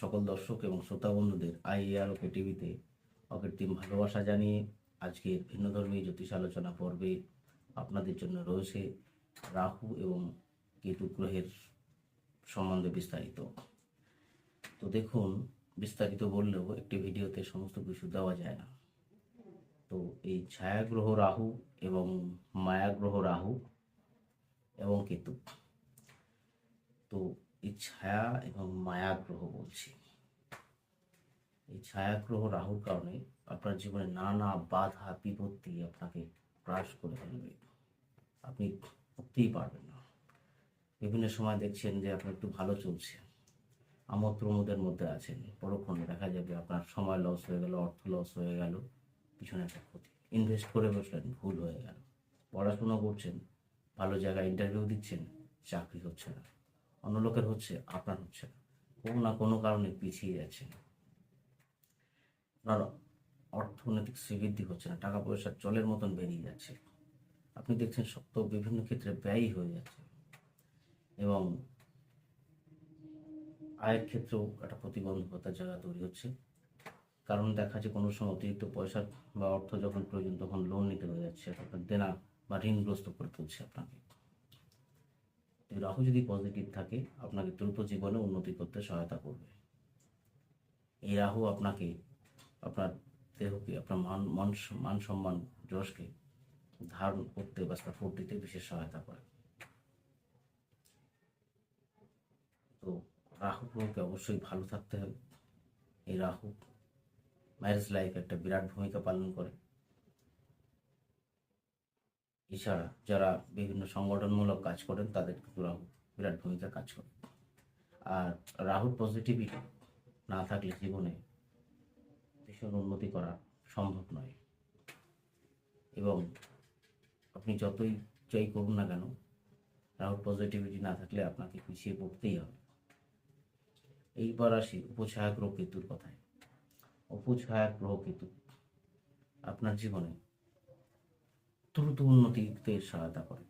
সকল দর্শক এবং শ্রোতা বন্ধুদের আইএআর ওকে টিভিতে অকৃত্রিম ভালোবাসা জানিয়ে আজকের ভিন্নধর্মী জ্যোতিষ আলোচনা পর্বে আপনাদের জন্য রয়েছে রাহু এবং কেতু গ্রহের সম্বন্ধে বিস্তারিত। তো দেখুন, বিস্তারিত বললেও একটি ভিডিওতে সমস্ত কিছু দেওয়া যায় না। তো এই ছায়াগ্রহ রাহু এবং মায়াগ্রহ রাহু এবং কেতু। তো এই ছায়া এবং মায়া গ্রহ বলছি। এই ছায়াগ্রহ রাহুর কারণে আপনার জীবনে নানা বাধা, বিপত্তি আপনাকে গ্রাস করে ফেলবে। আপনি উঠতেই পারবেন না। বিভিন্ন সময় দেখছেন যে আপনার একটু ভালো চলছে আমোদ প্রমোদের মধ্যে আছেন। পরক্ষণে দেখা যাবে আপনার সময় লস হয়ে গেল, অর্থ লস হয়ে গেল, পিছনে একটা ক্ষতি। ইনভেস্ট করে বসলেন, ভুল হয়ে গেল। পড়াশোনা করছেন, ভালো জায়গায় ইন্টারভিউ দিচ্ছেন, চাকরি হচ্ছে না। অন্য লোকের হচ্ছে, আপনার হচ্ছে না। কোনো না কোনো কারণে পিছিয়ে যাচ্ছেন আপনার অর্থনৈতিক শ্রীবৃদ্ধি হচ্ছে না টাকা পয়সা জলের মতন বেরিয়ে যাচ্ছে। আপনি দেখছেন সত্য বিভিন্ন ক্ষেত্রে ব্যয়ই হয়ে যাচ্ছে। এবং আয়ের ক্ষেত্রেও একটা প্রতিবন্ধকতার জায়গা তৈরি হচ্ছে। কারণ দেখা যায় কোনো সময় অতিরিক্ত পয়সা বা অর্থ যখন প্রয়োজন, তখন লোন নিতে হয়ে যাচ্ছে তখন দেনা বা ঋণগ্রস্ত করে তুলছে আপনাকে। রাহু যদি পজিটিভ থাকে, আপনাকে দ্রুত জীবনে উন্নতি করতে সহায়তা করবে। এই রাহু আপনাকে, আপনার দেহকে, আপনার মান মান মান সম্মান, যশকে ধারণ করতে বা সাপোর্ট দিতে বিশেষ সহায়তা করে। তো রাহু গ্রহকে অবশ্যই ভালো থাকতে হবে। এই রাহু ম্যারেজ লাইফ একটা বিরাট ভূমিকা পালন করে। এছাড়া যারা বিভিন্ন সংগঠনমূলক কাজ করেন, তাদের কিন্তু রাহু বিরাট ভূমিকা কাজ করে। আর রাহুর পজিটিভিটি না থাকলে জীবনে ভীষণ উন্নতি করা সম্ভব নয়। এবং আপনি যতই জয় করুন না কেন, রাহুর পজিটিভিটি না থাকলে আপনাকে পিছিয়ে পড়তেই হবে। এইবার আসি উপছায়া গ্রহ কেতুর কথায়। উপছায়া গ্রহ কেতু আপনার জীবনে দ্রুত উন্নতিতে সহায়তা করে।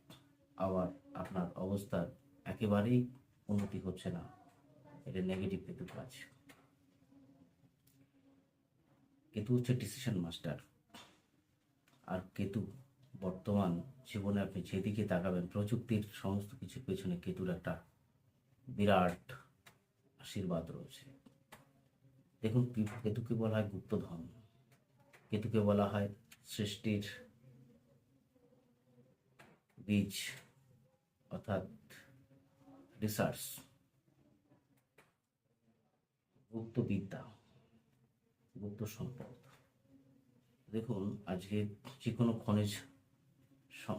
আবার আপনার অবস্থার একেবারেই উন্নতি হচ্ছে না। এটা নেগেটিভ কেতুর কাজ। কেতু হচ্ছে ডিসিশন মাস্টার আর কেতু বর্তমান জীবনে আপনি যেদিকে তাকাবেন, প্রযুক্তির সমস্ত কিছু পেছনে কেতুর একটা বিরাট আশীর্বাদ রয়েছে। দেখুন, কেতুকে বলা হয় গুপ্তধন। কেতুকে বলা হয় সৃষ্টির বীজ অর্থাৎ রিসার্চ গুপ্ত বিদ্যা গুপ্ত সম্পদ দেখুন, আজকে যে কোনো খনিজ সম-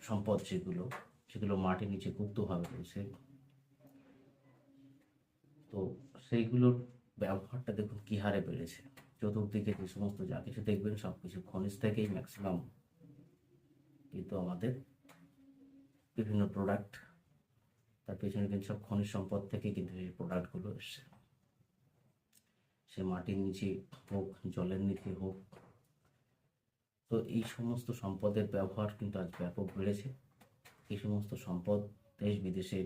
সম্পদ যেগুলো, সেগুলো মাটির নিচে গুপ্তভাবে রয়েছে। তো সেইগুলোর ব্যবহারটা দেখুন কী হারে বেড়েছে। চতুর্দিকে যে সমস্ত যা কিছু দেখবেন সব কিছু খনিজ থেকেই ম্যাক্সিমাম কিন্তু আমাদের বিভিন্ন প্রোডাক্ট তার পেছনে কিন্তু সব খনিজ সম্পদ থেকে কিন্তু এই প্রোডাক্টগুলো এসছে। সে মাটির নিচে হোক, জলের নিচে হোক, তো এই সমস্ত সম্পদের ব্যবহার কিন্তু আজ ব্যাপক বেড়েছে। এই সমস্ত সম্পদ দেশ বিদেশে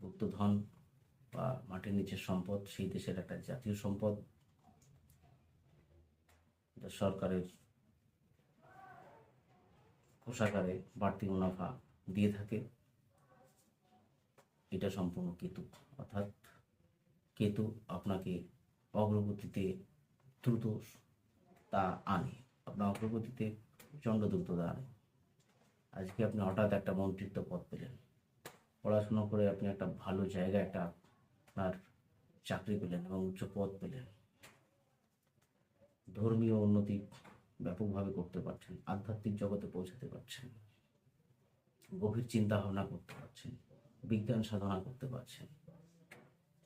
গুপ্তধন বা মাটির নিচের সম্পদ, সেই দেশের একটা জাতীয় সম্পদ। সরকারের কোষাগারে বাড়তি মুনাফা দিয়ে থাকে। এটা সম্পূর্ণ কেতু। অর্থাৎ কেতু আপনাকে অগ্রগতিতে দ্রুত তা আনে। আপনার অগ্রগতিতে প্রচণ্ড দ্রুততা আনে। আজকে আপনি হঠাৎ একটা মন্ত্রিত্ব পদ পেলেন। পড়াশোনা করে আপনি একটা ভালো জায়গায় একটা আপনার চাকরি পেলেন এবং উচ্চ পদ পেলেন। ধর্মীয় উন্নতি ব্যাপকভাবে করতে পারছেন, আধ্যাত্মিক জগতে পৌঁছাতে পারছেন, গভীর চিন্তা ভাবনা করতে পারছেন, বিজ্ঞান সাধনা করতে পারছেন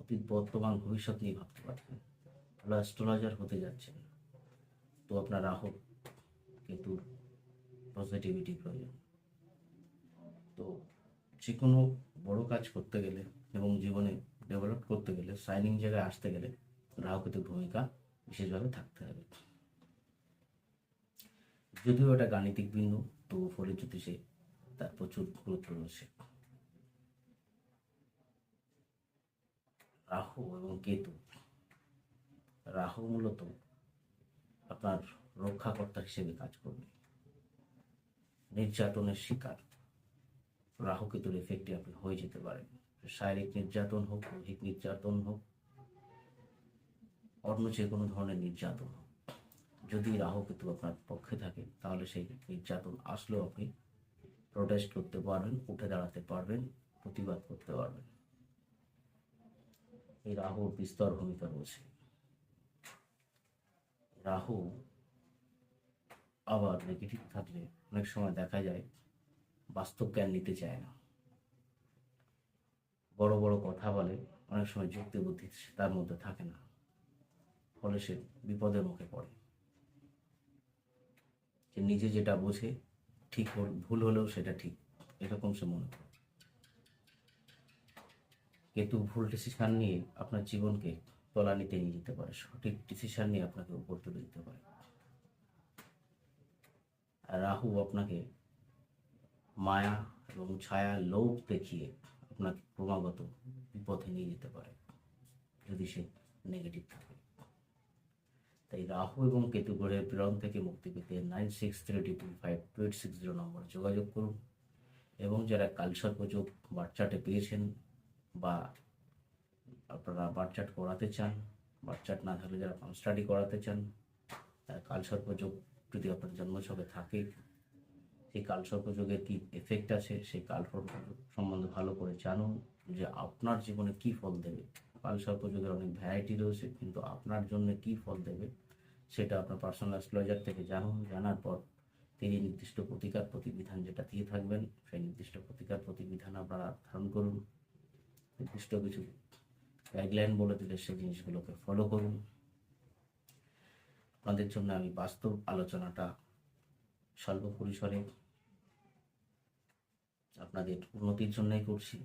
অতীত বর্তমান ভবিষ্যৎ নিয়ে ভাবতে পারছেন ভালো অ্যাস্ট্রোলজার হতে যাচ্ছেন তো আপনার রাহু কেতুর পজিটিভিটি প্রয়োজন। তো যে কোনো বড় কাজ করতে গেলে এবং জীবনে ডেভেলপ করতে গেলে সাইনিং জায়গায় আসতে গেলে রাহু কেতুর ভূমিকা বিশেষভাবে থাকতে হবে। যদিও এটা গাণিতিক বিন্দু, তো ফলে জ্যোতিষে তার প্রচুর গুরুত্ব রয়েছে। রাহু এবং কেতু। রাহু মূলত আপনার রক্ষাকর্তা হিসেবে কাজ করবে। নির্যাতনের শিকার। রাহু কেতুর এফেক্টে আপনি হয়ে যেতে পারেন। শারীরিক নির্যাতন হোক দৈহিক নির্যাতন হোক, অন্য যে কোনো ধরনের নির্যাতন হোক। যদি রাহু কেতু আপনার পক্ষে থাকে, তাহলে সেই নির্যাতন আসলেও আপনি প্রোটেস্ট করতে পারবেন, উঠে দাঁড়াতে পারবেন, প্রতিবাদ করতে পারবেন। এই রাহুর বিস্তর ভূমিকা রয়েছে। রাহু আবার নেগেটিভ থাকলে অনেক সময় দেখা যায় বাস্তব জ্ঞান নিতে চায় না। বড় বড় কথা বলে, অনেক সময় যুক্তি বুদ্ধি তার মধ্যে থাকে না। ফলে সে বিপদের মুখে পড়ে। সে নিজে যেটা বোঝে, ঠিক ভুল হলেও সেটা ঠিক। এরকম সে মনে করে। কেতু ভুল ডিসিশান নিয়ে আপনার জীবনকে তলানিতে নিয়ে যেতে পারে, সঠিক ডিসিশান নিয়ে আপনাকে উপর তুলে দিতে পারে। রাহু আপনাকে মায়া এবং ছায়া লোভ দেখিয়ে আপনাকে ক্রমাগত বিপথে নিয়ে যেতে পারে, যদি সে নেগেটিভ থাকে। তাই রাহু এবং কেতু গ্রহের প্রেরণ থেকে মুক্তি পেতে nine six three two five two eight six zero নম্বরে যোগাযোগ করুন। এবং যারা কালসর্পযোগ বাচ্চাটে পেয়েছেন বা আপনারা বাচ্চাট করাতে চান বাচ্চাট না থাকলে যারা স্টাডি করাতে চান, তার কালসর্পযোগ যদি আপনার জন্মছকে থাকে, সেই কালসর্পযোগের কী এফেক্ট আছে, সেই কালসর্পযোগ সম্বন্ধে ভালো করে জানুন যে আপনার জীবনে কি ফল দেবে। কালসর্পযোগের অনেক ভ্যারাইটি রয়েছে, কিন্তু আপনার জন্য কি ফল দেবে সেটা আপনার পার্সোনাল অ্যাস্ট্রোলজার থেকে জানুন, জানার পর তিনি নির্দিষ্ট প্রতিকার প্রতিবিধান যেটা দিয়ে থাকবেন, সেই নির্দিষ্ট প্রতিকার প্রতিবিধান আপনারা ধারণ করুন। নির্দিষ্ট কিছু গাইডলাইন বলে দিলে সেই জিনিসগুলোকে ফলো করুন। আপনাদের জন্য আমি বাস্তব আলোচনাটা স্বল্প পরিসরে আপনাদের উন্নতির জন্যই করছি।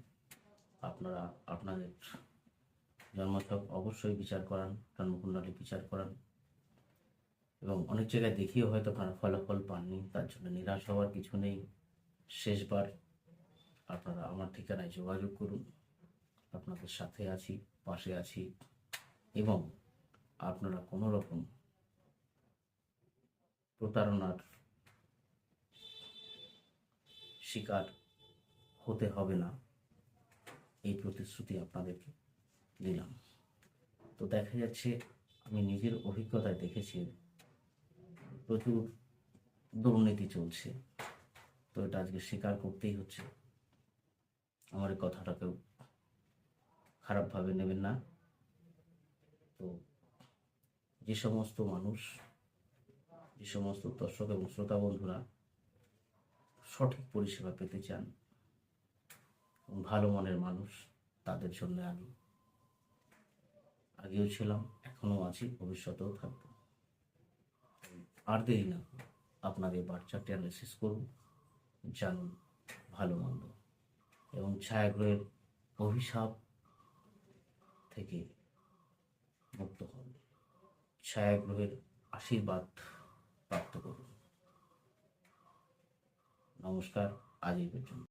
আপনারা, আপনাদের জন্মছক অবশ্যই বিচার করান, জন্মকুণ্ডলী বিচার করান। এবং অনেক জায়গায় দেখিয়ে হয়তো আপনারা ফলাফল পাননি, তার জন্য নিরাশ হওয়ার কিছু নেই। শেষবার আপনারা আমার ঠিকানায় যোগাযোগ করুন। আপনাদের সাথে আছি, পাশে আছি এবং আপনারা কোনো রকম প্রতারণার শিকার হতে হবে না। এই প্রতিশ্রুতি আপনাদেরকে দিলাম। তো দেখা যাচ্ছে, আমি নিজের অভিজ্ঞতায় দেখেছি প্রচুর দুর্নীতি চলছে। তো এটা আজকে স্বীকার করতেই হচ্ছে। আমার এই কথাটাকেও খারাপভাবে নেবেন না। তো যে সমস্ত মানুষ, যে সমস্ত দর্শক এবং শ্রোতা বন্ধুরা সঠিক পরিষেবা পেতে চান ভালো মনের মানুষ, তাদের জন্য আমি আগেও ছিলাম, এখনও আছি, ভবিষ্যতেও থাকব। আর দেরি না আপনাদের বাচ্চাটি অ্যানালিসিস করুন জানুন ভালো মন্দ। এবং ছায়াগ্রহের অভিশাপ থেকে মুক্ত হন। ছায়াগ্রহের আশীর্বাদ প্রাপ্ত করুন। নমস্কার, আজ এই পর্যন্ত।